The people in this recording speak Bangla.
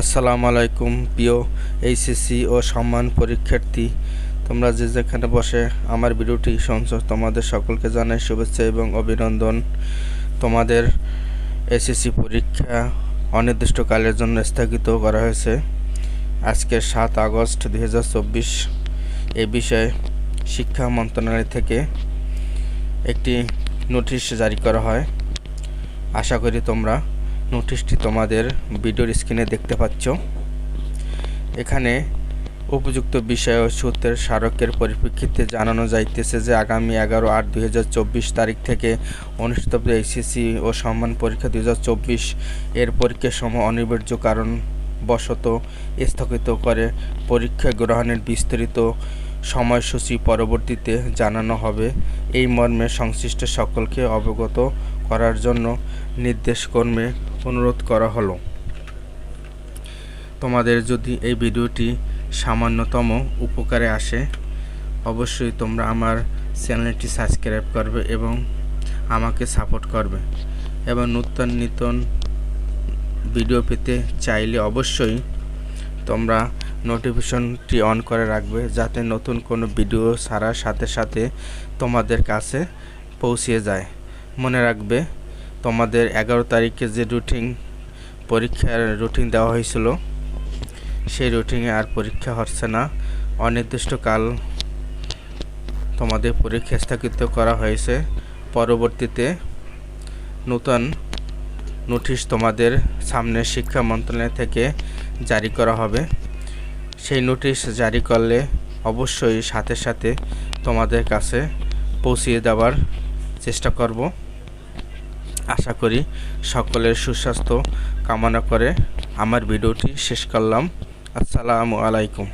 আসসালামু আলাইকুম প্রিয় এইচএসসি ও সম্মান পরীক্ষার্থী। তোমরা যে যেখানে বসে আমার ভিডিওটি শুনছো, তোমাদের সকলকে জানাই শুভেচ্ছা এবং অভিনন্দন। তোমাদের এসএসসি পরীক্ষা অনির্দিষ্টকালের জন্য স্থগিত করা হয়েছে। আজকে সাত আগস্ট দু হাজার চব্বিশ, এ বিষয়ে শিক্ষা মন্ত্রণালয় থেকে একটি নোটিশ জারি করা হয়। আশা করি তোমরা নোটিশটি তোমাদের ভিডিওর স্ক্রিনে দেখতে পাচ্ছ। এখানে উপযুক্ত বিষয় ও সূত্রের স্মারকের পরিপ্রেক্ষিতে জানানো যাইতেছে যে, আগামী এগারো আট দুই তারিখ থেকে অনুষ্ঠিত এইচএসসি ও সম্মান পরীক্ষা দু হাজার চব্বিশ এর পরীক্ষার সময় অনিবার্য কারণ বশত স্থগিত করে পরীক্ষা গ্রহণের বিস্তারিত সময়সূচি পরবর্তীতে জানানো হবে। এই মর্মে সংশ্লিষ্ট সকলকে অবগত করার জন্য নির্দেশক্রমে অনুরোধ করা হলো। তোমাদের যদি এই ভিডিওটি সামান্যতম উপকারে আসে, অবশ্যই তোমরা আমার চ্যানেলটি সাবস্ক্রাইব করবে এবং আমাকে সাপোর্ট করবে। এবং নূতন নূতন ভিডিও পেতে চাইলে অবশ্যই তোমরা নোটিফিকেশনটি অন করে রাখবে যাতে নতুন কোনো ভিডিও ছাড়ার সাথে সাথে তোমাদের কাছে পৌঁছিয়ে যায়। মনে রাখবে তোমাদের এগারো তারিখে যে রুটিন পরীক্ষার রুটিন দেওয়া হয়েছিল, সেই রুটিনে আর পরীক্ষা হচ্ছে না। অনির্দিষ্টকাল তোমাদের পরীক্ষা স্থগিত করা হয়েছে। পরবর্তীতে নতুন নোটিশ তোমাদের সামনে শিক্ষা মন্ত্রণালয় থেকে জারি করা হবে। সেই নোটিশ জারি করলে অবশ্যই সাথে সাথে তোমাদের কাছে পৌঁছিয়ে দেওয়ার চেষ্টা করব। আশা করি সকলের সুস্বাস্থ্য কামনা করে আমার ভিডিওটি শেষ করলাম। আসসালামু আলাইকুম।